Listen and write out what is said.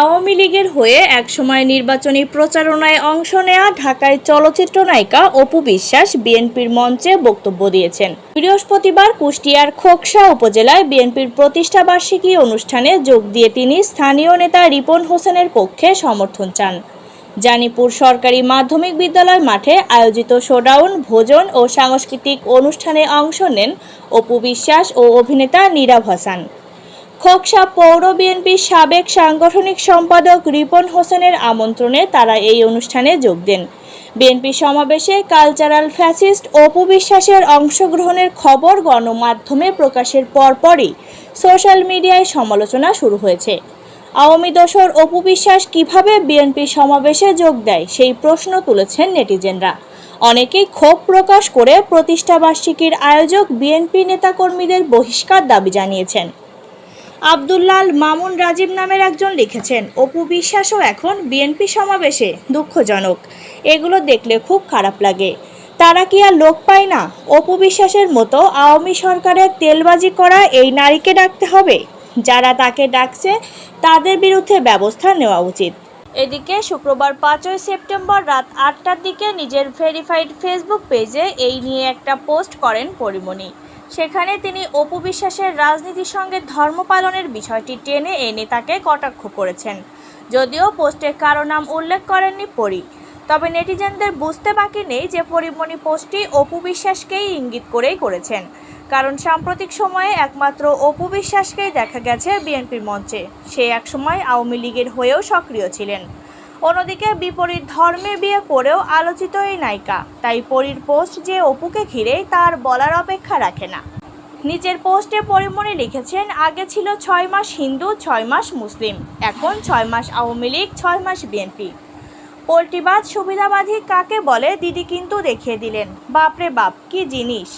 আওয়ামী লীগের হয়ে একসময় নির্বাচনী প্রচারণায় অংশ নেয়া ঢাকায় চলচ্চিত্র নায়িকা অপু বিশ্বাস বিএনপির মঞ্চে বক্তব্য দিয়েছেন। বৃহস্পতিবার কুষ্টিয়ার খোকসা উপজেলায় বিএনপির প্রতিষ্ঠাবার্ষিকী অনুষ্ঠানে যোগ দিয়ে তিনি স্থানীয় নেতা রিপন হোসেনের পক্ষে সমর্থন চান। জানিপুর সরকারি মাধ্যমিক বিদ্যালয় মাঠে আয়োজিত শোডাউন, ভোজন ও সাংস্কৃতিক অনুষ্ঠানে অংশ নেন অপু বিশ্বাস ও অভিনেতা নীরাব হাসান। খোকসা পৌর বিএনপির সাবেক সাংগঠনিক সম্পাদক রিপন হোসেনের আমন্ত্রণে তারা এই অনুষ্ঠানে যোগ দেন। বিএনপি সমাবেশে কালচারাল ফ্যাসিস্ট অপু বিশ্বাসের অংশগ্রহণের খবর গণমাধ্যমে প্রকাশের পরপরই সোশ্যাল মিডিয়ায় সমালোচনা শুরু হয়েছে। আওয়ামী দোসর অপু বিশ্বাস কীভাবে বিএনপি সমাবেশে যোগ দেয় সেই প্রশ্ন তুলেছেন নেটিজেনরা। অনেকেই ক্ষোভ প্রকাশ করে প্রতিষ্ঠাবার্ষিকীর আয়োজক বিএনপি নেতাকর্মীদের বহিষ্কার দাবি জানিয়েছেন। আবদুল্লাল মামুন রাজীব নামের একজন লিখেছেন, অপু বিশ্বাসও এখন বিএনপি সমাবেশে দুঃখজনক। এগুলো দেখলে খুব খারাপ লাগে। তারা কি আর লোক পায় না? অপু বিশ্বাসের মতো আওয়ামী সরকারের তেলবাজি করা এই নারীকে ডাকতে হবে? যারা তাকে ডাকছে, তাদের বিরুদ্ধে ব্যবস্থা নেওয়া উচিত। এদিকে শুক্রবার পাঁচই সেপ্টেম্বর রাত আটটার দিকে নিজের ভেরিফাইড ফেসবুক পেজে এই নিয়ে একটা পোস্ট করেন পরিমণি। সেখানে তিনি অপু বিশ্বাসের রাজনীতির সঙ্গে ধর্ম পালনের বিষয়টি টেনে এনে তাকে কটাক্ষ করেছেন। যদিও পোস্টে কারও নাম উল্লেখ করেননি পরি। তবে নেটিজেনদের বুঝতে বাকি নেই যে পরিমণি পোস্টটি অপু বিশ্বাসকেই ইঙ্গিত করেই করেছেন। কারণ সাম্প্রতিক সময়ে একমাত্র অপু বিশ্বাসকেই দেখা গেছে বিএনপির মঞ্চে। সে একসময় আওয়ামী লীগের হয়েও সক্রিয় ছিলেন। অন্যদিকে বিপরীত ধর্মে বিয়ে করেও আলোচিত এই নায়িকা। তাই পরীর পোস্ট যে অপুকে ঘিরে তার বলার অপেক্ষা রাখে না। নিজের পোস্টে পরিমণি লিখেছেন, আগে ছিল ছয় মাস হিন্দু, ছয় মাস মুসলিম। এখন ছয় মাস আওয়ামী লীগ, ছয় মাস বিএনপি। পোল্টিবাদ সুবিধাবাদী কাকে বলে, দিদি কিন্তু দেখিয়ে দিলেন। বাপরে বাপ, কি জিনিস!